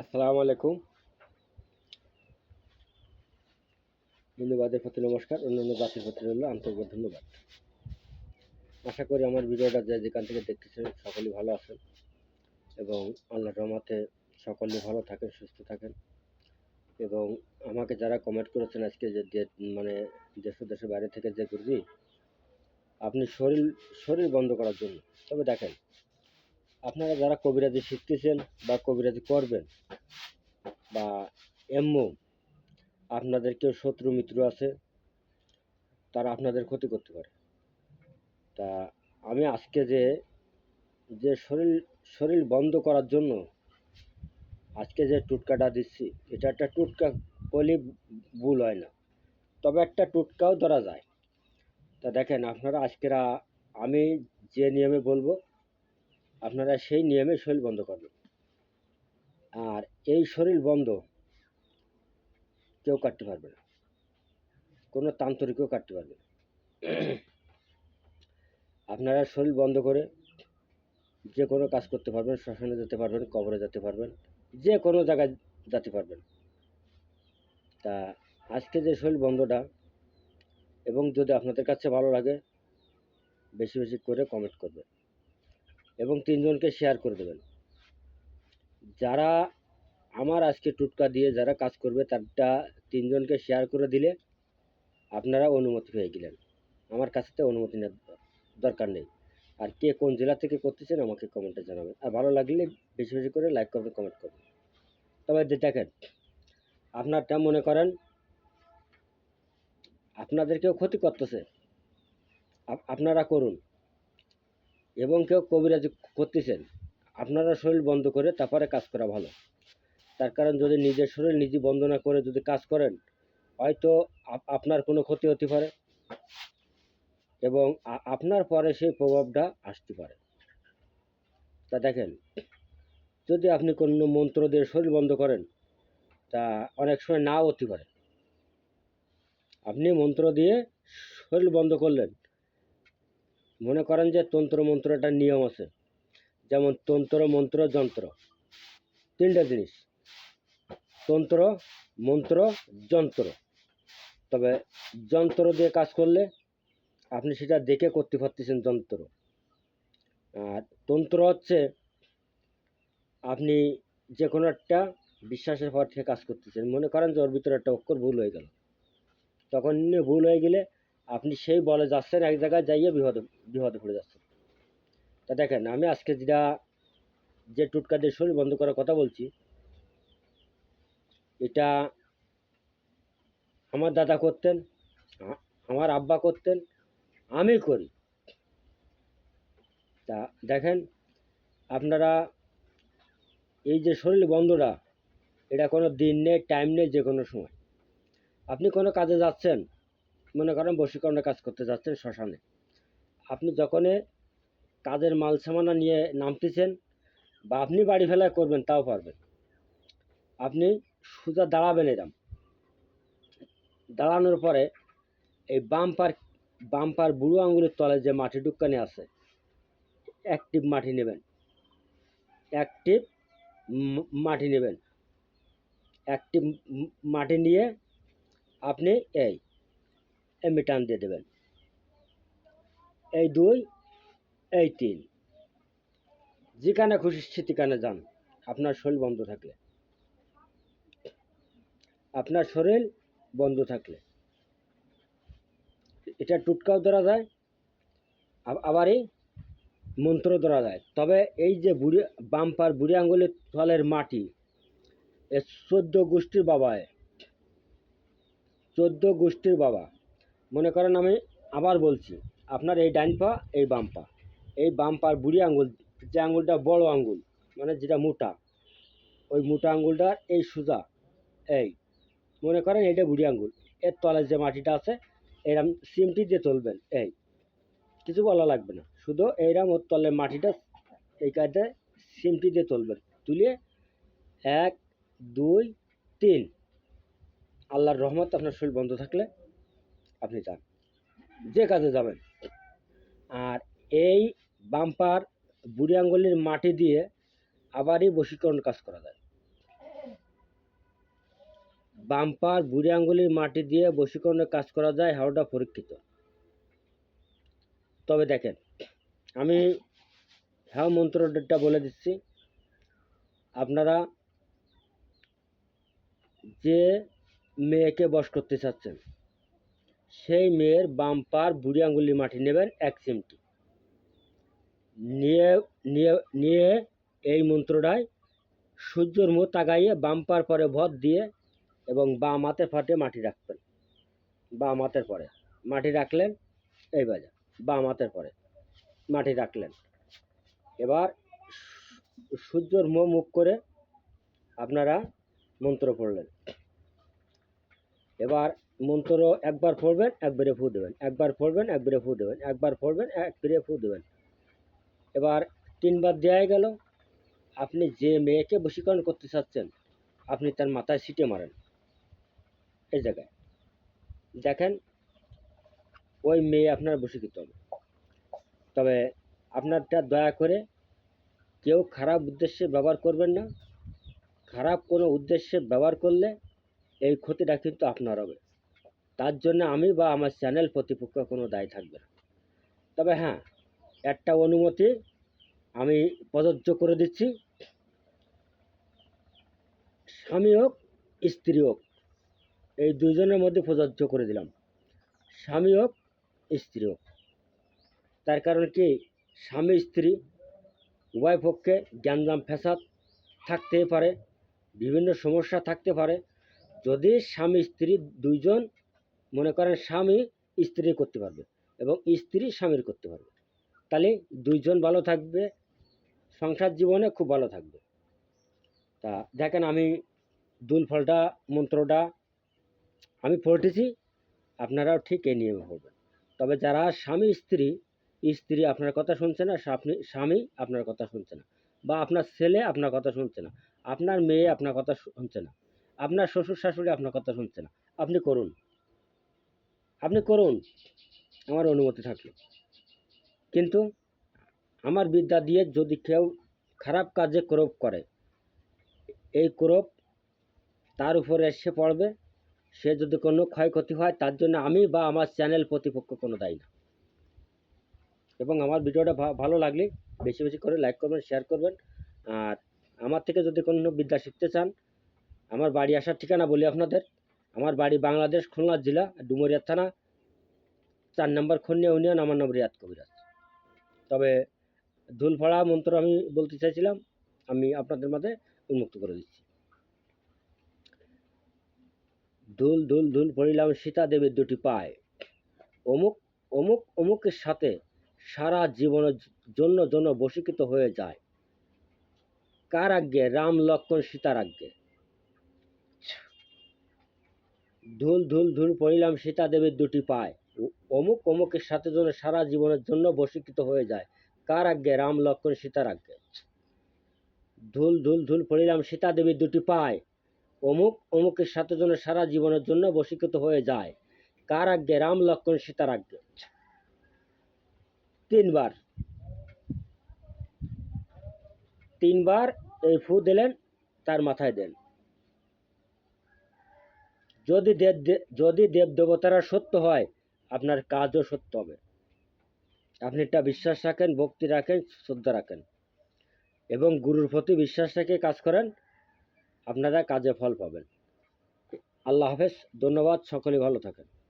আসসালামু আলাইকুম। হিন্দুবাদের প্রতি নমস্কার, অন্যান্য জাতির প্রতি রইল আন্তরিক ধন্যবাদ। আশা করি আমার ভিডিওটা যে যেখান থেকে দেখতেছেন সকলেই ভালো আছেন এবং আল্লাহ রহমতে সকলেই ভালো থাকেন, সুস্থ থাকেন এবং আমাকে যারা কমেন্ট করেছেন আজকে যে মানে দেশ দেশের বাইরে থেকে যে করবি আপনি শরীর শরীর বন্ধ করার জন্য, তবে দেখেন আপনারা যারা কবিরাজি শিখতেছেন বা কবিরাজি করবেন বা এমও আপনাদের কেউ শত্রু মিত্র আছে, তারা আপনাদের ক্ষতি করতে পারে। তা আমি আজকে যে যে শরীর শরীর বন্ধ করার জন্য আজকে যে টুটকাটা দিচ্ছি, এটা একটা টুটকা বলি ভুল হয় না। তবে একটা টুটকাও ধরা যায়। তা দেখেন আপনারা আজকেরা আমি যে নিয়মে বলব আপনারা সেই নিয়মে শরীর বন্ধ করবেন। আর এই শরীর বন্ধ কেউ কাটতে পারবে না। কোনো তান্ত্রিকও কাটতে পারবে না। আপনারা শরীর বন্ধ করে যে কোনো কাজ করতে পারবেন, শ্মশানে যেতে পারবেন, কবরে যেতে পারবেন, যে কোনো জায়গায় যেতে পারবেন। তা আজকে যে শরীর বন্ধটা এবং যদি আপনাদের কাছে ভালো লাগে, বেশি বেশি করে কমেন্ট করবেন। এবং তিনজনকে শেয়ার করে দেবেন। যারা আমার আজকে টুটকা দিয়ে যারা কাজ করবে, তারটা তিনজনকে শেয়ার করে দিলে আপনারা অনুমতি পেয়ে গেলেন। আমার কাছে তো অনুমতি নেওয়ার দরকার নেই। আর কে কোন জেলা থেকে করতেছেন আমাকে কমেন্টে জানাবেন। আর ভালো লাগলে বেশি বেশি করে লাইক করবেন কমেন্ট করবেন। তবে দেখেন, আপনারটা মনে করেন, আপনাদেরকেও ক্ষতি করতেছে। আপ- আপনারা করুন। এবং কেউ কবিরাজি করতেছেন, আপনারা শরীর বন্ধ করে তারপরে কাজ করা ভালো। তার কারণ যদি নিজের শরীর নিজে বন্ধ না করে যদি কাজ করেন, হয়তো আপ- আপনার কোনো ক্ষতি হতে পারে এবং আপনার পরে সেই প্রভাবটা আসতে পারে। তা দেখেন, যদি আপনি কোনো মন্ত্র দিয়ে শরীর বন্ধ করেন, তা অনেক সময় নাও হতে পারে। আপনি মন্ত্র দিয়ে শরীর বন্ধ করলেন মনে করেন যে তন্ত্র মন্ত্র একটা নিয়ম আছে। যেমন তন্ত্র, মন্ত্র, যন্ত্র। তিনটা জিনিস। তন্ত্র, মন্ত্র, যন্ত্র। তবে যন্ত্র দিয়ে কাজ করলে আপনি সেটা দেখে করতে পারতেছেন যন্ত্র। আর তন্ত্র হচ্ছে আপনি যে কোনো একটা বিশ্বাসের পর থেকে কাজ করতেছেন। মনে করেন যে ওর ভিতরে একটা অক্ষর ভুল হয়ে গেল। তখন ভুল হয়ে গেলে আপনি সেই বলে যাচ্ছেন, এক জায়গায় যাইয়ে বিপদে বিপদে পড়ে যাচ্ছেন। তা দেখেন, আমি আজকে যেটা, যে টুটকা দিয়ে শরীর বন্ধ করার কথা বলছি, এটা আমার দাদা করতেন আমার আব্বা করতেন, আমি করি। তা দেখেন, আপনারা এই যে শরীর বন্ধটা, এটা কোনো দিন নেই টাইম নেই, যে কোনো সময়। আপনি কোনো কাজে যাচ্ছেন মনে করেন বশীকরণের কাজ করতে যাচ্ছেন শ্মশানে। আপনি যখনই কাজের মাল সামানা নিয়ে নামতেছেন বা আপনি বাড়ি ফেলায় করবেন তাও পারবেন। আপনি সোজা দাঁড়াবেন এরম। দাঁড়ানোর পরে এই বাম্পার বাম্পার বুড়ো আঙুলের তলে যে মাটি ডুক্কানি আছে, এক টিপ মাটি নেবেন। এক টিপ মাটি নেবেন। এক টিপ মাটি নিয়ে আপনি এই এমনি টান দিয়ে দেবেন। এই দুই, এই তিন। যেখানে খুশি সেখানে যান। আপনার শরীর বন্ধ থাকলে। আপনার শরীর বন্ধ থাকলে। এটা টুটকাও ধরা যায়, আব- আবার এই মন্ত্র ধরা যায়। তবে এই যে বুড়ি, বাম্পার বুড়ি আঙ্গুলের তলের মাটি, এ চোদ্দ গোষ্ঠীর বাবা এ। চোদ্দ গোষ্ঠীর বাবা। মনে করেন আমি আবার বলছি, আপনার এই ডাইন পা, এই বাম পা। এই বাম পার বুড়ি আঙুল, যে আঙুলটা বড় আঙুল মানে যেটা মোটা, ওই মোটা আঙ্গুলটার এই সোজা, এই, মনে করেন এইটা বুড়ি আঙুল, এর তলায় যে মাটিটা আছে, এরম সিমটি দিয়ে তুলবেন, এই, কিছু বলা লাগবে না, শুধু এইরকম ওর তলের মাটিটা, এই কাজে সিমটি দিয়ে তুলবেন, তুলে এক, দুই, তিন। আল্লাহর রহমত আপনার শরীর বন্ধ থাকলে আপনি যান। যে কাজে যাবেন। আর এই বাম্পার বুড়ি আঙ্গুলের মাটি দিয়ে আবারই বশীকরণ কাজ করা যায়। বাম্পার বুড়ি আঙ্গুলির মাটি দিয়ে বশীকরণের কাজ করা যায়, হাওড়া পরীক্ষিত। তবে দেখেন, আমি হ্যাঁ মন্ত্রটা বলে দিচ্ছি। আপনারা যে মেয়েকে বশ করতে চাচ্ছেন সেই মেয়ের বাম্পার বুড়ি আঙ্গুলি মাটি নেবেন এক চিমটি। নিয়ে নিয়ে নিয়ে এই মন্ত্রটায় সূর্যর মুখ তাকাইয়ে বাম্পার পরে ভর দিয়ে এবং বাম হাতে ফাটে মাটি রাখবেন। বাম হাতের পরে। মাটি রাখলেন, এই বাজা। বাম হাতের পরে। মাটি রাখলেন। এবার সূর্যর মুখ মুখ করে আপনারা মন্ত্র পড়লেন। এবার মন্ত্র একবার পড়বেন, একবারে ফু দেবেন। একবার পড়বেন, একবারে ফু দেবেন। একবার পড়বেন, একবারে ফু দেবেন। এবার তিনবার দেওয়া গেল। আপনি যে মেয়েকে বশীকরণ করতে চাচ্ছেন, আপনি তার মাথায় সিটে মারেন। এই জায়গায়। দেখেন, ওই মেয়ে আপনার বশীকৃত। হবে তবে আপনারটা দয়া করে কেউ খারাপ উদ্দেশ্যে ব্যবহার করবেন না। খারাপ কোনো উদ্দেশ্যে ব্যবহার করলে এই ক্ষতিটা কিন্তু আপনার হবে। তার জন্য আমি বা আমার চ্যানেল প্রতিপক্ষ কোনো দায় থাকবে না। তবে হ্যাঁ একটা অনুমতি আমি প্রযোজ্য করে দিচ্ছি। স্বামী হোক, স্ত্রী হোক, এই দুজনের মধ্যে প্রযোজ্য করে দিলাম। স্বামী হোক, স্ত্রী হোক। তার কারণ কি? স্বামী, স্ত্রী উভয় পক্ষে জ্ঞানদাম ফ্যাসাদ থাকতেই পারে, বিভিন্ন সমস্যা থাকতে পারে। যদি স্বামী, স্ত্রী দুইজন মনে করেন স্বামী স্ত্রী করতে পারবে এবং স্ত্রী স্বামীর করতে পারবে। তাহলে দুইজন ভালো থাকবে, সংসার জীবনে খুব ভালো থাকবে। তা দেখেন আমি দুল ফলটা, মন্ত্রটা আমি পড়তেছি আপনারাও ঠিক এই নিয়মে পড়বেন তবে যারা স্বামী স্ত্রী স্ত্রী আপনার কথা শুনছে না, আপনি স্বামী আপনার কথা শুনছে না বা আপনার ছেলে আপনার কথা শুনছে না, আপনার মেয়ে আপনার কথা শুনছে না, আপনার শ্বশুর শাশুড়ি আপনার কথা শুনছে না, আপনি করুন। আপনি করুন, আমার অনুমতি থাকলে। কিন্তু আমার বিদ্যা দিয়ে যদি কেউ খারাপ কাজে ক্রোপ করে, এই ক্রোপ তার উপরে এসে পড়বে, সে যদি কোনো ক্ষয়ক্ষতি হয়, তার জন্য আমি বা আমার চ্যানেল প্রতিপক্ষ কোনো দায়ী না। এবং আমার ভিডিওটা ভালো লাগলে বেশি বেশি করে লাইক করবেন, শেয়ার করবেন। আর আমার থেকে যদি কোনো বিদ্যা শিখতে চান, আমার বাড়ি আসার ঠিকানা বলি আপনাদের। আমার বাড়ি বাংলাদেশ, খুলনা জেলা, ডুমুরিয়া থানা। চার নম্বর খন্যা ইউনিয়ন, আমার নাম রিয়াদ কবিরাজ। তবে ধুলফড়া মন্ত্র আমি বলতে চাইছিলাম, আমি আপনাদের মাঝে উন্মুক্ত করে দিচ্ছি। ধুল ধুল ধুল পড়িলাম সীতা দেবীর দুটি পায়। অমুক অমুক, অমুকের সাথে সারা জীবনের জন্য জন্য বশীকৃত হয়ে যায়। কার আজ্ঞে রাম লক্ষ্মণ সীতার আজ্ঞে ধুল ধুল ধুল পড়িলাম, সীতা দেবীর দুটি পায়। অমুক অমুকের সাথে যেন সারা জীবনের জন্য বশীকৃত হয়ে যায়। কার আজ্ঞে? রাম লক্ষ্মণ সীতার আজ্ঞে। ধুল ধুল ধুল পড়িলাম, সীতা দেবীর দুটি পায়। অমুক অমুকের সাথে যেন সারা জীবনের জন্য বশীকৃত হয়ে যায়। কার আজ্ঞে? রাম লক্ষ্মণ সীতার আজ্ঞে। তিনবার। তিনবার এই ফু দিলেন, তার মাথায় দেন। যদি দেব যদি দেব দেবতারা সত্য হয়, আপনার কাজও সত্য হবে। আপনি একটা বিশ্বাস রাখেন, ভক্তি রাখেন, শ্রদ্ধা রাখেন। এবং গুরুর প্রতি বিশ্বাস রেখে কাজ করেন, আপনারা কাজে ফল পাবেন। আল্লাহ হাফেজ, ধন্যবাদ সকলে ভালো থাকেন।